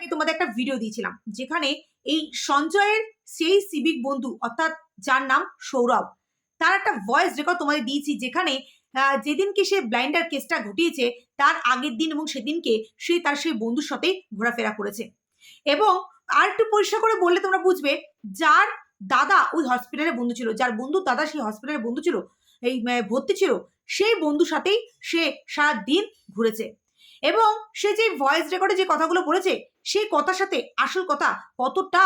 আগে তোমাদের একটা ভিডিও দিয়েছিলাম, যেখানে এই সঞ্জয়ের সেই সিভিক বন্ধু, অর্থাৎ যার নাম সৌরভ, তার একটা ভয়েস রেকর্ড তোমাদের দিয়েছি, যেখানে যেদিনকে সে ব্লাইন্ডার কেসটা ঘটিয়েছে, তার আগের দিন এবং সেদিনকে সে তার সেই বন্ধুর সাথেই ঘোরাফেরা করেছে। এবং আর একটু পরিষ্কার করে বললে তোমরা বুঝবে, যার দাদা ওই হসপিটালে বন্ধু ছিল, যার বন্ধু দাদা সেই হসপিটালে বন্ধু ছিল, এই ভর্তি ছিল, সেই বন্ধুর সাথেই সে সারা দিন ঘুরেছে। এবং সে যে ভয়েস রেকর্ডে যে কথাগুলো বলেছে সেই কথার সাথে আসল কথা কতটা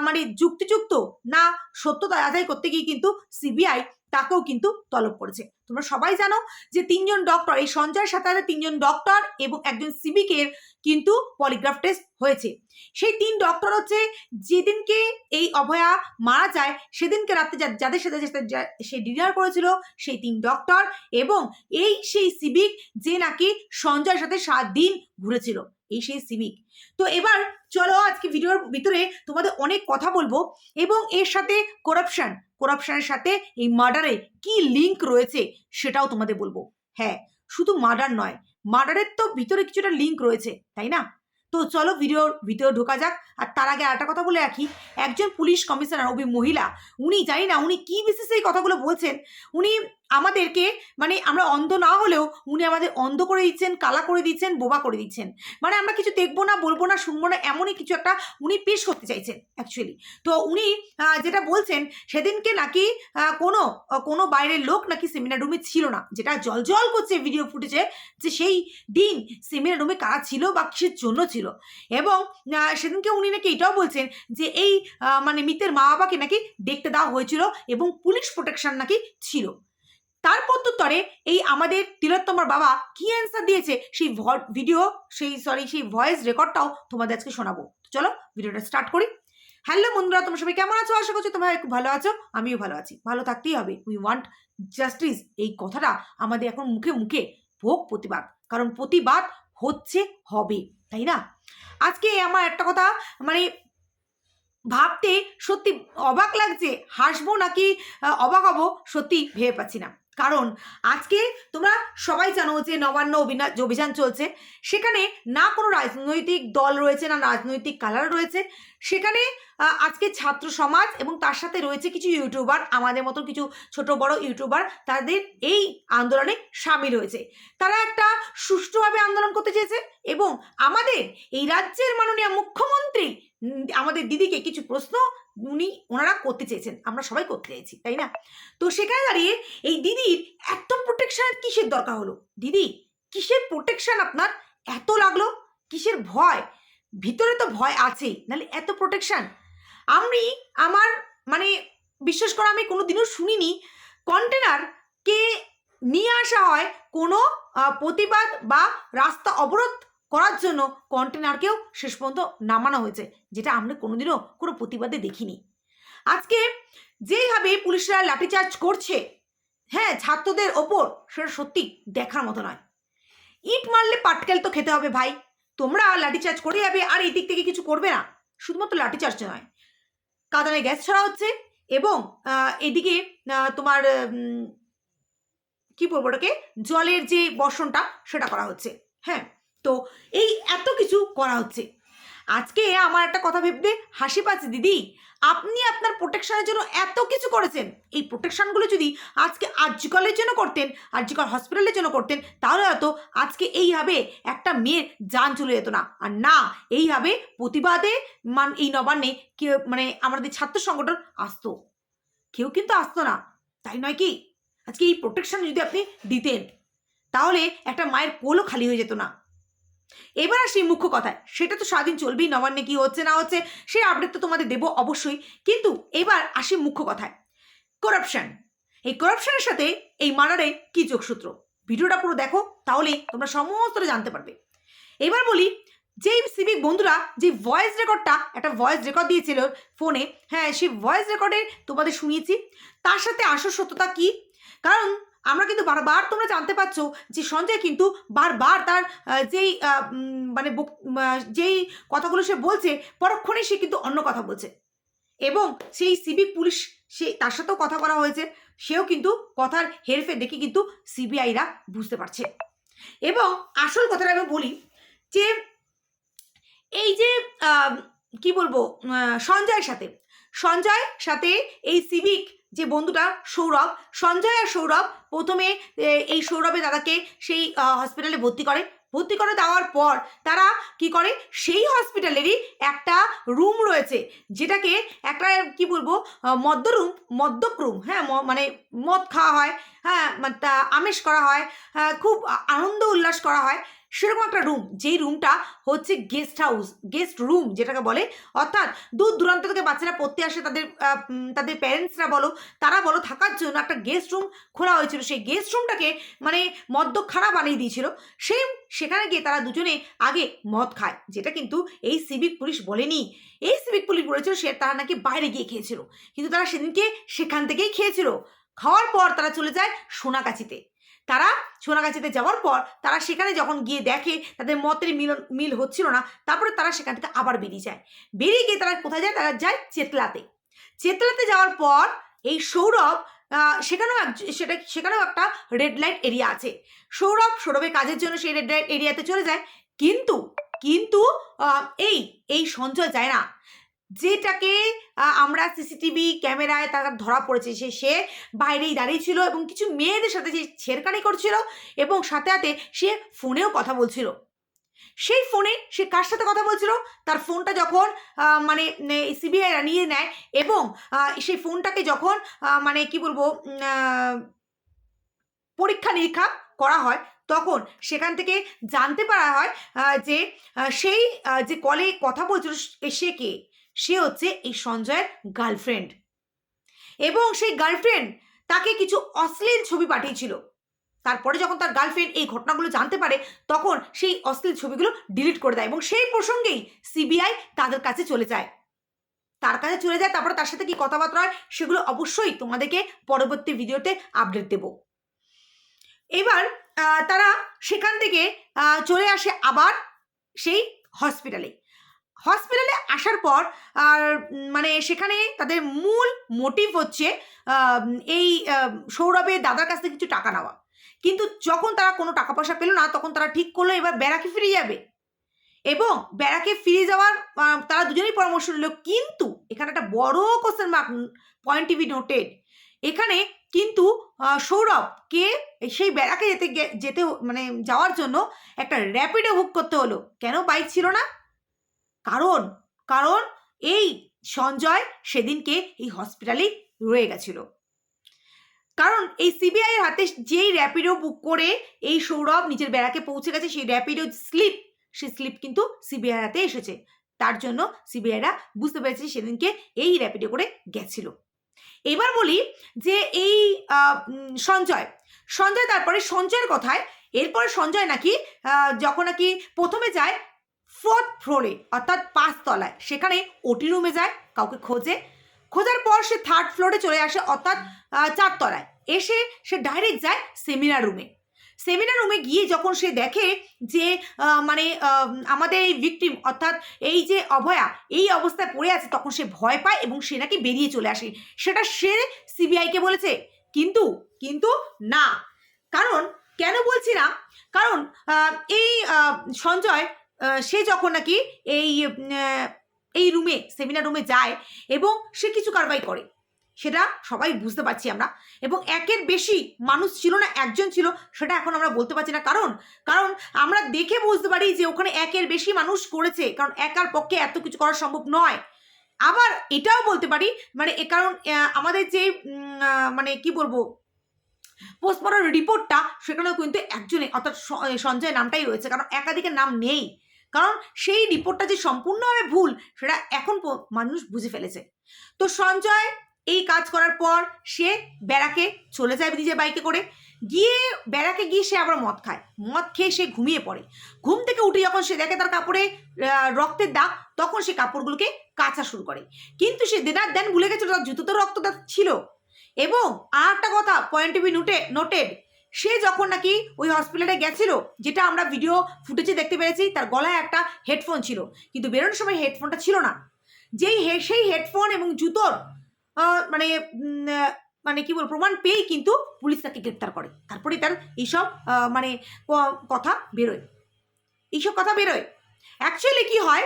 মানে যুক্তিযুক্ত না সত্যতা আদায় করতে গিয়ে কিন্তু সিবিআই তাকেও কিন্তু তলব করেছে। তোমরা সবাই জানো যে তিনজন ডক্টর এই সঞ্জয়ের সাথে তিনজন ডক্টর এবং একজন সিভিকের কিন্তু পলিগ্রাফ টেস্ট হয়েছে। সেই তিন ডক্টর হচ্ছে যেদিনকে এই অভয়া মারা যায়, সেদিনকে রাতে যাদের সাথে সে ডিনার করেছিল, সেই তিন ডক্টর এবং এই সেই সিভিক যে নাকি সঞ্জয়ের সাথে সাত দিন ঘুরেছিল, এই সেই সিভিক তো এবার চলো আজকে ভিডিওর ভিতরে তোমাদের অনেক কথা বলব এবং এর সাথে করাপশন করাপশনের সাথে এই মার্ডারে কি লিংক রয়েছে সেটাও তোমাদের বলব। হ্যাঁ শুধু মার্ডার নয় মার্ডারের তো ভিতরে কিছুটা লিঙ্ক রয়েছে, তাই না? তো চলো ভিডিও ভিতরে ঢোকা যাক। আর তার আগে একটা কথা বলে রাখি, একজন পুলিশ কমিশনার ওই মহিলা, উনি জানি না উনি কী বিশেষে এই কথাগুলো বলছেন, উনি আমাদেরকে মানে আমরা অন্ধ না হলেও উনি আমাদের অন্ধ করে দিচ্ছেন, কালা করে দিচ্ছেন, বোবা করে দিচ্ছেন। মানে আমরা কিছু দেখব না, বলব না, শুনব না, এমনই কিছু একটা উনি পেশ করতে চাইছেন অ্যাকচুয়ালি তো উনি যেটা বলছেন, সেদিনকে নাকি কোনো কোনো বাইরের লোক নাকি সেমিনার রুমে ছিল না, যেটা জল জল করছে ভিডিও ফুটেজে যে সেই দিন সেমিনার রুমে কারা ছিল বা কিসের জন্য ছিল। এবং সেদিনকে উনি নাকি এটাও বলছেন যে এই মানে মৃতের মা বাবাকে নাকি দেখতে দেওয়া হয়েছিল এবং পুলিশ প্রোটেকশন নাকি ছিল। তার প্রত্যুত্তরে এই আমাদের তিলোত্তমার বাবা কি অ্যান্সার দিয়েছে? সেই ভিডিও সেই সরি সেই ভয়েস রেকর্ডটাও তোমাদের আজকে শোনাবো। চলো ভিডিওটা স্টার্ট করি। হ্যালো বন্ধুরা, তোমরা সবাই কেমন আছো? আশা করছি তোমরা খুব ভালো আছো, আমিও ভালো আছি। ভালো থাকতেই হবে। উই ওয়ান্ট জাস্টিস এই কথাটা আমাদের এখন মুখে মুখে ভোগ প্রতিবাদ। কারণ প্রতিবাদ হচ্ছে, হবে। তাই না? আজকে আমার একটা কথা মানে ভাবতে সত্যি অবাক লাগছে। হাসবো নাকি অবাক হব সত্যি ভেবে পাচ্ছি না। কারণ আজকে তোমরা সবাই জানো যে নবান্ন অভিযান চলছে, সেখানে না কোনো রাজনৈতিক দল রয়েছে, না রাজনৈতিক কালার রয়েছে। সেখানে আজকে ছাত্র সমাজ এবং তার সাথে রয়েছে কিছু ইউটিউবার, আমাদের মতো কিছু ছোট বড় ইউটিউবার, তাদের এই আন্দোলনে সামিল হয়েছে। তারা একটা সুষ্ঠুভাবে আন্দোলন করতে চেয়েছে এবং আমাদের এই রাজ্যের মাননীয় মুখ্যমন্ত্রী আমাদের দিদিকে কিছু প্রশ্ন উনি ওনারা করতে চেয়েছেন, আমরা সবাই করতে চাইছি তাই না? তো সেখানে দাঁড়িয়ে এই দিদির এত প্রোটেকশন কিসের দরকার হলো? দিদি, কিসের প্রোটেকশন আপনার? এত লাগল? কিসের ভয়? ভিতরে তো ভয় আছেই, নাহলে এত প্রোটেকশন আমি আমার মানে বিশ্বাস করে আমি কোনো দিনও শুনিনি কন্টেনারকে নিয়ে আসা হয় কোনো প্রতিবাদ বা রাস্তা অবরোধ করার জন্য কন্টেনারকেও শেষ পর্যন্ত নামানো হয়েছে, যেটা আমরা কোনোদিনও কোনো প্রতিবাদে দেখিনি। আজকে যেইভাবে পুলিশরা লাঠিচার্জ করছে হ্যাঁ ছাত্রদের ওপর সেটা সত্যি দেখার মতো নয়। ইট মারলে পাটকেল তো খেতে হবে ভাই। তোমরা লাঠিচার্জ করে যাবে, আর এই দিক থেকে কিছু করবে না। শুধুমাত্র লাঠিচার্জ নয়। কাদানে গ্যাস ছড়া হচ্ছে এবং এদিকে তোমার কি বলব ওটাকে? জলের যে বর্ষণটা সেটা করা হচ্ছে। হ্যাঁ তো এই এত কিছু করা হচ্ছে। আজকে আমার একটা কথা ভেবতে হাসি পাচ্ছে দিদি। আপনি আপনার প্রোটেকশনের জন্য এত কিছু করেছেন। এই প্রোটেকশনগুলো যদি আজকে আর্যিকলের জন্য করতেন আর্যিকল হসপিটালের জন্য করতেন, তাহলে হয়তো আজকে এইভাবে একটা মেয়ের যান চলে যেত না। আর না, এইভাবে প্রতিবাদে মান এই নবান্নে কেউ মানে আমাদের ছাত্র সংগঠন আসতো। কেউ কিন্তু আসতো না। তাই নয় কি? আজকে এই প্রোটেকশন যদি আপনি দিতেন, তাহলে একটা মায়ের কোলও খালি হয়ে যেত না। এবার আসি মুখ্য কথায়। সেটা তো সারাদিন চলবেই, নবান্নে কি হচ্ছে না হচ্ছে, সেই আপডেট তো তোমাদের দেবো অবশ্যই। কিন্তু এবার আসি মুখ্য কথায়। করাপশন এই করাপশনের সাথে এই মার্ডারে কি যোগসূত্র? ভিডিওটা পুরো দেখো, তাহলেই তোমরা সমস্তটা জানতে পারবে। এবার বলি, যেই সিভিক বন্ধুরা যে ভয়েস রেকর্ডটা একটা ভয়েস রেকর্ড দিয়েছিল ফোনে হ্যাঁ সেই ভয়েস রেকর্ডে তোমাদের শুনিয়েছি। তার সাথে আসল সত্যতা কি? কারণ আমরা কিন্তু বারবার তোমরা জানতে পারছ যে সঞ্জয় কিন্তু বারবার তার যেই মানে যেই কথাগুলো সে বলছে পরক্ষণে সে কিন্তু অন্য কথা বলছে। এবং সেই সিভিক পুলিশ, সে, তার সাথেও কথা করা হয়েছে, সেও কিন্তু কথার হেরফে দেখে কিন্তু সিবিআইরা বুঝতে পারছে। এবং আসল কথাটা আমি বলি যে, এই যে কি বলব সঞ্জয়ের সাথে সঞ্জয়ের সাথে এই সিভিক যে বন্ধুটা সৌরভ, সঞ্জয় আর সৌরভ প্রথমে এই সৌরভের দাদাকে সেই হসপিটালে ভর্তি করে। ভর্তি করে দেওয়ার পর তারা কি করে? সেই হসপিটালেরই একটা রুম রয়েছে, যেটাকে একটা কি বলব? মদ্য রুম মদ্যপ রুম হ্যাঁ মানে মদ খাওয়া হয়। হ্যাঁ তা আমেজ করা হয় খুব আনন্দ উল্লাস করা হয়। সেরকম একটা রুম যেই রুমটা হচ্ছে গেস্ট হাউস গেস্ট রুম যেটাকে বলে। অর্থাৎ দূর দূরান্ত থেকে বাচ্চারা পড়তে আসে, তাদের তাদের প্যারেন্টসরা বলো, তারা বলো, থাকার জন্য একটা গেস্ট রুম খোলা হয়েছিল। সেই গেস্ট রুমটাকে মানে মদ্য মদ্যখানা বানিয়ে দিয়েছিল। সেই সেখানে গিয়ে তারা দুজনে আগে মদ খায়, যেটা কিন্তু এই সিভিক পুলিশ বলেনি। এই সিভিক পুলিশ বলেছিল সে তারা নাকি বাইরে গিয়ে খেয়েছিল। কিন্তু তারা সেদিনকে সেখান থেকেই খেয়েছিল। খাওয়ার পর তারা চলে যায় সোনাগাছিতে। তারা সোনাগাছিতে যাওয়ার পর তারা সেখানে যখন গিয়ে দেখে তাদের মতের মিল মিল হচ্ছিল না, তারপরে তারা সেখান থেকে আবার বেরিয়ে যায়। বেরিয়ে গিয়ে তারা কোথায় যায়? তারা যায় চেতলাতে। চেতলাতে যাওয়ার পর এই সৌরভ সেখানেও সেটা, সেখানেও একটা রেড লাইট এরিয়া আছে। সৌরভ সৌরভের কাজের জন্য সেই রেড লাইট এরিয়াতে চলে যায়। কিন্তু কিন্তু এই এই সঞ্জয় যায় না। যেটাকে আমরা সিসিটিভি ক্যামেরায় তার ধরা পড়েছে। সে সে বাইরেই দাঁড়িয়ে ছিল এবং কিছু মেয়েদের সাথে সে ছেড়কানি করছিল এবং সাথে সাথে সে ফোনেও কথা বলছিল। সেই ফোনে সে কার সাথে কথা বলছিল? তার ফোনটা যখন মানে সিবিআই নিয়ে নেয় এবং সেই ফোনটাকে যখন মানে কি বলব পরীক্ষা নিরীক্ষা করা হয়, তখন সেখান থেকে জানতে পারা হয় যে সেই যে কলে কথা বলছিল সে কে? সে হচ্ছে এই সঞ্জয়ের গার্লফ্রেন্ড এবং সেই গার্লফ্রেন্ড তাকে কিছু অশ্লীল ছবি পাঠিয়েছিল। তারপরে যখন তার গার্লফ্রেন্ড এই ঘটনাগুলো জানতে পারে, তখন সেই অশ্লীল ছবিগুলো ডিলিট করে দেয় এবং সেই প্রসঙ্গেই সিবিআই তাদের কাছে চলে যায়। তার কাছে চলে যায়, তারপরে তার সাথে কি কথাবার্তা হয়, সেগুলো অবশ্যই তোমাদেরকে পরবর্তী ভিডিওতে আপডেট দেব। এবার তারা সেখান থেকে চলে আসে আবার সেই হসপিটালে হসপিটালে আসার পর আর মানে সেখানে তাদের মূল মোটিভ হচ্ছে এই আহ, সৌরভের দাদার কাছ থেকে কিছু টাকা নেওয়া। কিন্তু যখন তারা কোনো টাকা পয়সা পেল না তখন তারা ঠিক করল এবার ব্যারাকে ফিরে যাবে। এবং ব্যারাকে ফিরে যাওয়ার তারা দুজনেই পরামর্শ নিল কিন্তু এখানে একটা বড় question mark point TV noted এখানে কিন্তু সৌরভকে সেই ব্যারাকে যেতে যেতে মানে যাওয়ার জন্য একটা র্যাপিডো বুক করতে হলো। কেন? বাইক ছিল না। কারণ কারণ এই সঞ্জয় সেদিনকে এই হসপিটালেই রয়ে গেছিল। কারণ এই সিবিআই এর হাতে যেই র্যাপিডো বুক করে এই সৌরভ নিজের বেড়াকে পৌঁছে গেছে, সেই র্যাপিডো স্লিপ সেই স্লিপ কিন্তু সিবিআই হাতে এসেছে। তার জন্য সিবিআইরা বুঝতে পেরেছে সেদিনকে এই র্যাপিডো করে গেছিল। এবার বলি যে এই সঞ্জয় সঞ্জয় তারপরে সঞ্জয়ের কথায়, এরপরে সঞ্জয় নাকি যখন নাকি প্রথমে যায় ফোর্থ ফ্লোরে অর্থাৎ পাঁচতলায়। সেখানে ওটি রুমে যায়, কাউকে খোঁজে। খোঁজার পর সে থার্ড ফ্লোরে চলে আসে, অর্থাৎ চারতলায়। এসে সে ডাইরেক্ট যায় সেমিনার রুমে সেমিনার রুমে গিয়ে যখন সে দেখে যে মানে আমাদের এই ভিকটিম অর্থাৎ এই যে অভয়া, এই অবস্থায় পড়ে আছে, তখন সে ভয় পায় এবং সে নাকি বেরিয়ে চলে আসে। সেটা সে সিবিআইকে বলেছে। কিন্তু কিন্তু না। কারণ, কেন বলছি না? কারণ এই সঞ্জয় সে যখন নাকি এই এই রুমে সেমিনার রুমে যায় এবং সে কিছু কারবাই করে, সেটা সবাই বুঝতে পারছি আমরা এবং একের বেশি মানুষ ছিল না, একজন ছিল, সেটা এখন আমরা বলতে পারছি না। কারণ কারণ আমরা দেখে বুঝতে পারি যে ওখানে একের বেশি মানুষ করেছে, কারণ একার পক্ষে এত কিছু করা সম্ভব নয়। আবার এটাও বলতে পারি মানে এ কারণ আমাদের যে মানে কি বলব পোস্টমর্টম রিপোর্টটা সেখানেও কিন্তু একজনে, অর্থাৎ সঞ্জয় নামটাই রয়েছে, কারণ একাধিকের নাম নেই। কারণ সেই রিপোর্টটা যে সম্পূর্ণভাবে ভুল, সেটা এখন মানুষ বুঝে ফেলেছে। তো সঞ্জয় এই কাজ করার পর সে ব্যারাকে চলে যায় নিজের বাইকে করে। গিয়ে ব্যারাকে গিয়ে সে আবার মদ খায়। মদ খেয়ে সে ঘুমিয়ে পড়ে। ঘুম থেকে উঠে যখন সে দেখে তার কাপড়ে রক্তের দাগ, তখন সে কাপড়গুলোকে কাচা শুরু করে। কিন্তু সে দেনার দেন ভুলে গেছিল, তার জুতোতে রক্ত দাগ ছিল। এবং আর একটা কথা পয়েন্ট বি নোটে নোটেড সে যখন নাকি ওই হসপিটালে গেছিল, যেটা আমরা ভিডিও ফুটেজে দেখতে পেরেছি, তার গলায় একটা হেডফোন ছিল। কিন্তু বেরোনোর সময় হেডফোনটা ছিল না। যেই হে, সেই হেডফোন এবং জুতোর মানে মানে কি বল প্রমাণ পেয়েই কিন্তু পুলিশ তাকে গ্রেপ্তার করে। তারপরে তার এইসব মানে কথা বেরোয়। এইসব কথা বেরোয়। অ্যাকচুয়ালি কি হয়,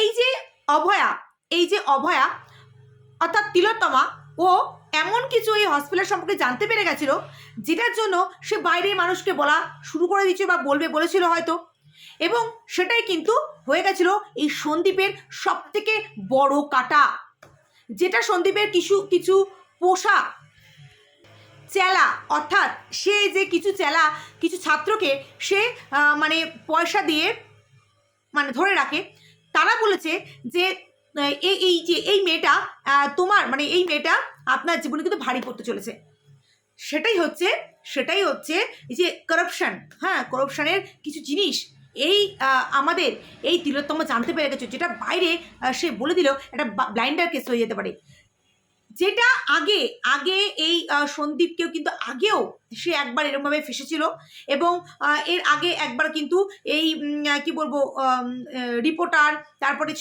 এই যে অভয়া, এই যে অভয়া, অর্থাৎ তিলোত্তমা ও এমন কিছু এই হসপিটাল সম্পর্কে জানতে পেরে গেছিল, যেটার জন্য সে বাইরে মানুষকে বলা শুরু করে দিচ্ছে বা বলবে, বলেছিল হয়তো। এবং সেটাই কিন্তু হয়ে গেছিল এই সন্দীপের সব থেকে বড় কাটা, যেটা সন্দীপের কিছু কিছু পোষা চেলা, অর্থাৎ সে যে কিছু চেলা, কিছু ছাত্রকে সে মানে পয়সা দিয়ে মানে ধরে রাখে, তারা বলেছে যে এই যে, এই মেয়েটা তোমার মানে এই মেয়েটা আপনার জীবনে কিন্তু ভারী পড়তে চলেছে। সেটাই হচ্ছে সেটাই হচ্ছে যে করাপশান হ্যাঁ করাপশানের কিছু জিনিস। এই আমাদের এই তিলোত্তম জানতে পেরে গেছে, যেটা বাইরে সে বলে দিল, একটা ব্লাইন্ডার কেস হয়ে যেতে পারে। যেটা আগে আগে এই সন্দীপকেও কিন্তু আগেও সে একবার এরকমভাবে ফেসেছিল এবং এর আগে একবার কিন্তু এই কি বলব রিপোর্টার, তারপরে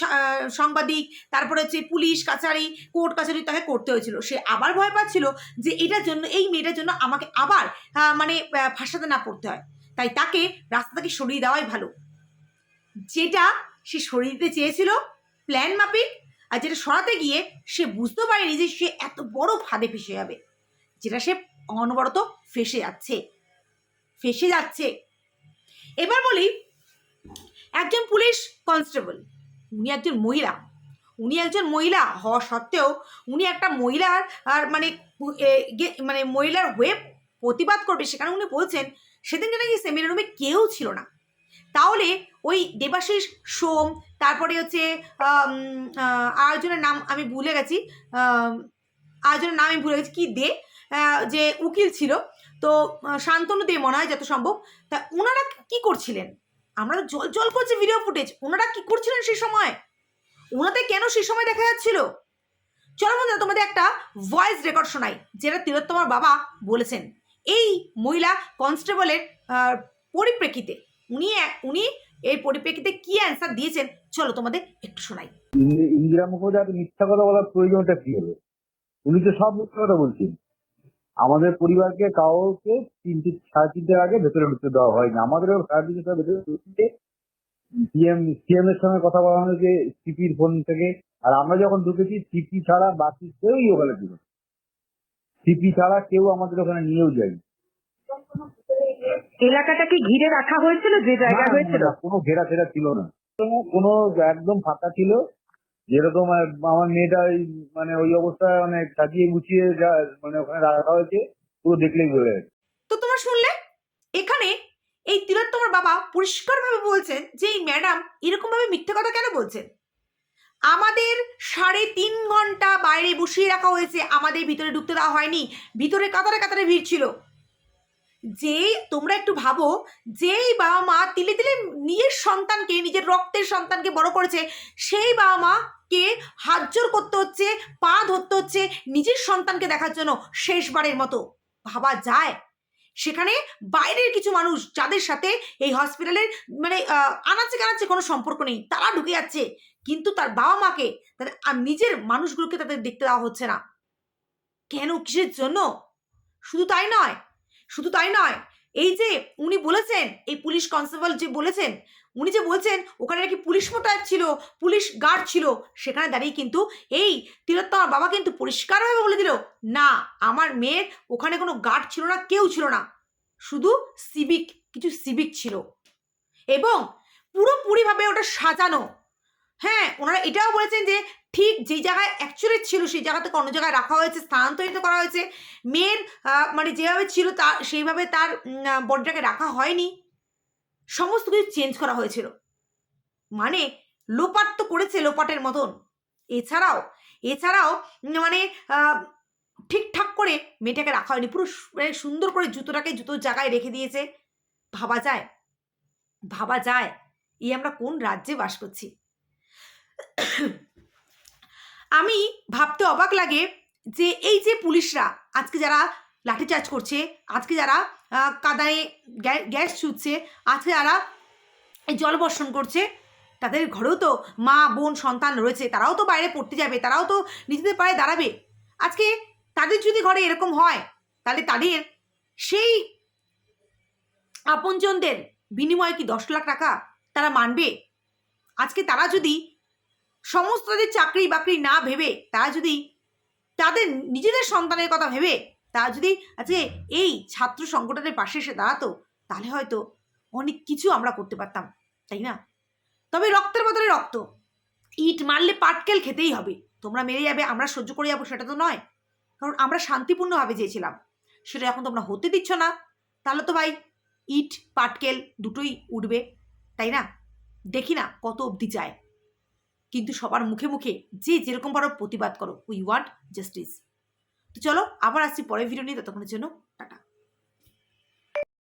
সাংবাদিক, তারপরে হচ্ছে পুলিশ, কাছারি, কোর্ট, কাছারি তাকে করতে হয়েছিল। সে আবার ভয় পাচ্ছিল যে এটার জন্য, এই মেয়েটার জন্য আমাকে আবার মানে ফাঁসাতে না পড়তে হয়। তাই তাকে রাস্তা থেকে সরিয়ে দেওয়াই ভালো। যেটা সে সরিয়ে দিতে চেয়েছিল, প্ল্যান মাফিক আর যেটা সরাতে গিয়ে সে বুঝতে পারেনি যে সে এত বড় ফাঁদে ফেসে যাবে। যেটা সে অনবরত ফেসে যাচ্ছে। ফেসে যাচ্ছে। এবার বলি, একজন পুলিশ কনস্টেবল, উনি একজন মহিলা। উনি একজন মহিলা হওয়া সত্ত্বেও উনি একটা মহিলার, আর মানে মানে মহিলার হয়ে প্রতিবাদ করবে সেখানে উনি বলছেন সেদিনকে নাকি সেমিনার রুমে কেউ ছিল না। তাহলে ওই দেবাশিস, সোম, তারপরে হচ্ছে আয়োজনের নাম আমি ভুলে গেছি আয়োজনের নাম আমি ভুলে গেছি, কি দে যে উকিল ছিল, তো শান্তনু দে মনে হয় যত সম্ভব, তা ওনারা কি করছিলেন? আমরা জল জল করছি ভিডিও ফুটেজ ওনারা কি করছিলেন সেই সময়? ওনাদের কেন সেই সময় দেখা যাচ্ছিল? চলো বন্ধুরা, তোমাদের একটা ভয়েস রেকর্ড শোনাই, যেটা তিলোত্তমার বাবা বলেছেন। এই মহিলা কনস্টেবলের পরিপ্রেক্ষিতে উনি উনি এর পরিপ্রেক্ষিতে কি অ্যান্সার দিয়েছেন? চলো তোমাদের একটু শোনাই। ইন্দি- ইন্দিরা মুখোপাধ্যায় মিথ্যা কথা বলার প্রয়োজনটা কি হলো উনি তো সব মিথ্যা কথা বলছেন। আমাদের পরিবারকে কাউকে তিনটে, সাড়ে তিনটের আগে ভেতরে ঢুকতে দেওয়া হয়নি। আমাদেরও সাড়ে তিনটে ভেতরে ঢুকতে সিএম সিএম এর সঙ্গে কথা বলা হয়েছে সিপির ফোন থেকে। আর আমরা যখন ঢুকেছি সিপি ছাড়া বাকি কেউই ওখানে ছিল সিপি ছাড়া কেউ আমাদের ওখানে নিয়েও যায়নি। এলাকাটাকে ঘিরে রাখা হয়েছিল যে জায়গা হয়েছিল? কোনো ঘেরা ফেরা ছিল না। কোনো- কোনো একদম ফাঁকা ছিল। যেরকম আমার মেয়েটা ওই মানে ওই অবস্থায় মানে সাজিয়ে গুছিয়ে যা মানে ওখানে রাখা হয়েছে পুরো দেখলেই বোঝা যাচ্ছে। তো তোমরা শুনলে? এখানে এই তিলোত্তমার বাবা পরিষ্কারভাবে বলছেন যে এই ম্যাডাম এরকমভাবে মিথ্যে কথা কেন বলছেন? আমাদের সাড়ে তিন ঘণ্টা বাইরে বসিয়ে রাখা হয়েছে আমাদের ভিতরে ঢুকতে দেওয়া হয়নি। ভিতরে কাতারে কাতারে ভিড় ছিল। যে তোমরা একটু ভাবো, যেই বাবা মা তিলে তিলে নিজের সন্তানকে, নিজের রক্তের সন্তানকে বড় করেছে, সেই বাবা মাকে হাত জোর করতে হচ্ছে, পা ধরতে হচ্ছে নিজের সন্তানকে দেখার জন্য শেষবারের মতো। ভাবা যায়। সেখানে বাইরের কিছু মানুষ যাদের সাথে এই হসপিটালের মানে আনাচে কানাচে কোনো সম্পর্ক নেই, তারা ঢুকে যাচ্ছে। কিন্তু তার বাবা মাকে, তাদের, আর নিজের মানুষগুলোকে তাদের দেখতে দেওয়া হচ্ছে না। কেন? কিসের জন্য? শুধু তাই নয় শুধু তাই নয়, এই যে উনি বলেছেন, এই পুলিশ কনস্টেবল যে বলেছেন, উনি যে বলছেন, ওখানে নাকি পুলিশ মোতায়েন ছিল, পুলিশ গার্ড ছিল, সেখানে দাঁড়িয়ে কিন্তু এই তিলোত্তমার বাবা কিন্তু পরিষ্কারভাবে বলে দিল, না, আমার মেয়ের ওখানে কোনো গার্ড ছিল না, কেউ ছিল না। শুধু সিভিক কিছু সিভিক ছিল। এবং পুরোপুরিভাবে ওটা সাজানো। হ্যাঁ ওনারা এটাও বলেছেন যে ঠিক যেই জায়গায় অ্যাকচুয়ালি ছিল, সেই জায়গা থেকে অন্য জায়গায় রাখা হয়েছে, স্থানান্তরিত করা হয়েছে। মেয়ের মানে যেভাবে ছিল তা, সেইভাবে তার বডিটাকে রাখা হয়নি। সমস্ত কিছু চেঞ্জ করা হয়েছিল। মানে লোপাট তো করেছে লোপাটের মতন। এছাড়াও এছাড়াও মানে ঠিকঠাক করে মেয়েটাকে রাখা হয়নি। পুরো মানে সুন্দর করে জুতোটাকে জুতোর জায়গায় রেখে দিয়েছে। ভাবা যায়। ভাবা যায়। এই আমরা কোন রাজ্যে বাস করছি? আমি ভাবতে অবাক লাগে যে এই যে পুলিশরা আজকে যারা লাঠিচার্জ করছে, আজকে যারা কাদায় গ্যা- গ্যাস ছুটছে আজকে যারা এই জলবর্ষণ করছে, তাদের ঘরেও তো মা, বোন, সন্তান রয়েছে, তারাও তো বাইরে পড়তে যাবে, তারাও তো নিজেদের পায়ে দাঁড়াবে। আজকে তাদের যদি ঘরে এরকম হয়, তাহলে তাদের সেই আপনজনদের বিনিময়ে কি দশ লাখ টাকা তারা মানবে? আজকে তারা যদি সমস্ত তাদের চাকরি বাকরি না ভেবে তারা যদি তাদের নিজেদের সন্তানের কথা ভেবে তারা যদি আজকে এই ছাত্র সংগঠনের পাশে এসে দাঁড়াতো, তাহলে হয়তো অনেক কিছু আমরা করতে পারতাম, তাই না? তবে রক্তের বদলে রক্ত। ইট মারলে পাটকেল খেতেই হবে। তোমরা মেরে যাবে, আমরা সহ্য করে যাব, সেটা তো নয়। কারণ আমরা শান্তিপূর্ণভাবে চেয়েছিলাম। সেটা এখন তোমরা হতে দিচ্ছ না। তাহলে তো ভাই, ইট, পাটকেল দুটোই উঠবে, তাই না? দেখি না কত অবধি যায়। কিন্তু সবার মুখে মুখে যে যেরকম পারো প্রতিবাদ করো উই ওয়ান্ট জাস্টিস তো চলো আবার আসছি পরের ভিডিও নিয়ে, ততক্ষণের জন্য